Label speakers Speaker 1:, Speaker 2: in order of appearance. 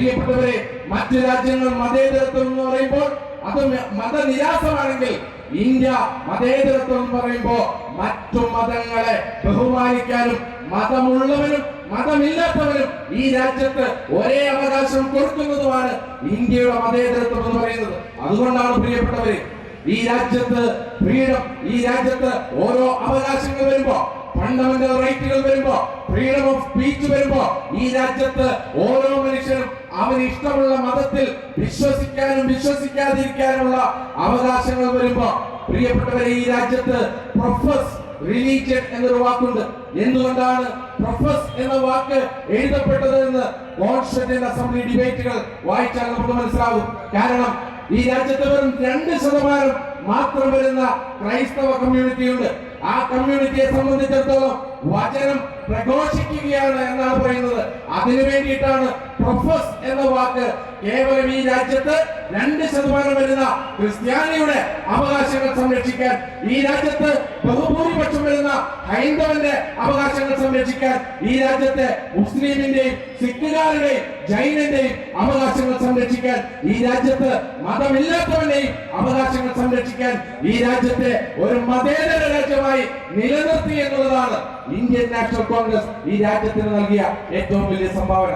Speaker 1: പ്രിയപ്പെട്ടവരെ മറ്റു രാജ്യങ്ങൾ മതേതരത്വം എന്ന് പറയുമ്പോൾ അത് മതനിരാസമാണെങ്കിൽ ഇന്ത്യ മതേതരത്വം എന്ന് പറയുമ്പോൾ മറ്റു മതങ്ങളെ ബഹുമാനിക്കാനും മതമുള്ളവരും മതമില്ലാത്തവരും ഈ രാജ്യത്ത് ഒരേ അവകാശം കൊടുക്കുന്നതുമാണ് ഇന്ത്യയുടെ മതേതരത്വം എന്ന് പറയുന്നത്. അതുകൊണ്ടാണ് പ്രിയപ്പെട്ടവരെ ഈ രാജ്യത്ത് ഫ്രീഡം ഈ രാജ്യത്ത് ഓരോ അവകാശങ്ങൾ വരുമ്പോ ഫണ്ടമെന്റൽ റൈറ്റുകൾ വരുമ്പോ ഫ്രീഡം ഓഫ് സ്പീച്ച് വരുമ്പോ ഈ രാജ്യത്ത് ഓരോ അവന് ഇഷ്ടമുള്ള മതത്തിൽ വിശ്വസിക്കാനും വിശ്വസിക്കാതിരിക്കാനുമുള്ള അവകാശങ്ങൾ വരുമ്പോ പ്രിയപ്പെട്ടവരെ ഈ രാജ്യത്ത് പ്രൊഫസ് റിലീജിയൻ എന്നൊരു വാക്കുണ്ട്. എന്തുകൊണ്ടാണ് പ്രൊഫസ് എന്ന വാക്ക് എഴുതപ്പെട്ടത് എന്ന് അസംബ്ലി ഡിബേറ്റുകൾ വായിച്ചാൽ നമുക്ക് മനസ്സിലാവും. കാരണം ഈ രാജ്യത്ത് വെറും രണ്ട് ശതമാനം മാത്രം വരുന്ന ക്രൈസ്തവ കമ്മ്യൂണിറ്റിയുണ്ട് ആ കമ്മ്യൂണിറ്റിയെ സംബന്ധിച്ചിടത്തോളം വചനം പ്രഘോഷിക്കുകയാണ് എന്നാണ് പറയുന്നത്. അതിനു വേണ്ടിയിട്ടാണ് പ്രൊഫസ് എന്ന വാക്ക് കേവലം ഈ രാജ്യത്ത് രണ്ട് ശതമാനം വരുന്ന ക്രിസ്ത്യാനിയുടെ അവകാശങ്ങൾ സംരക്ഷിക്കാൻ ഈ രാജ്യത്ത് ബഹുഭൂരിപക്ഷം വരുന്ന ഹൈന്ദവന്റെ അവകാശങ്ങൾ സംരക്ഷിക്കാൻ ഈ രാജ്യത്തെ മുസ്ലിമിന്റെയും സിഖുകാരുടെയും ജൈനന്റെയും അവകാശങ്ങൾ സംരക്ഷിക്കാൻ ഈ രാജ്യത്ത് മതമില്ലാത്തവന്റെയും അവകാശങ്ങൾ സംരക്ഷിക്കാൻ ഈ രാജ്യത്തെ ഒരു മതേതര രാജ്യമായി നിലനിർത്തി എന്നുള്ളതാണ് ഇന്ത്യൻ നാഷണൽ കോൺഗ്രസ് ഈ രാജ്യത്തിന് നൽകിയ ഏറ്റവും വലിയ സംഭാവന.